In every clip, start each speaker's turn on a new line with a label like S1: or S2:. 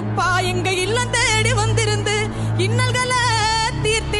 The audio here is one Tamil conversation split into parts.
S1: வச்சிருக்கோம் கருப்பா எங்க இல்லம் தேடி வந்திருந்து இன்னல்களை தீர்த்து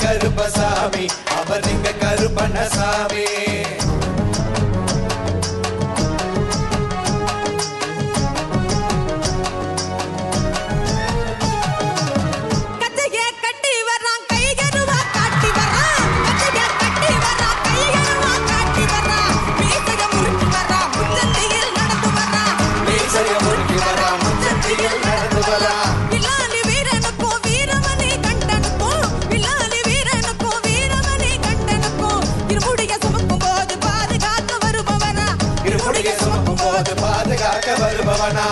S1: கருப்பசாமி அவர் எங்க கருப்பண்ணசாமி. கொடிய போது
S2: பாதுகாக்க வருபவனா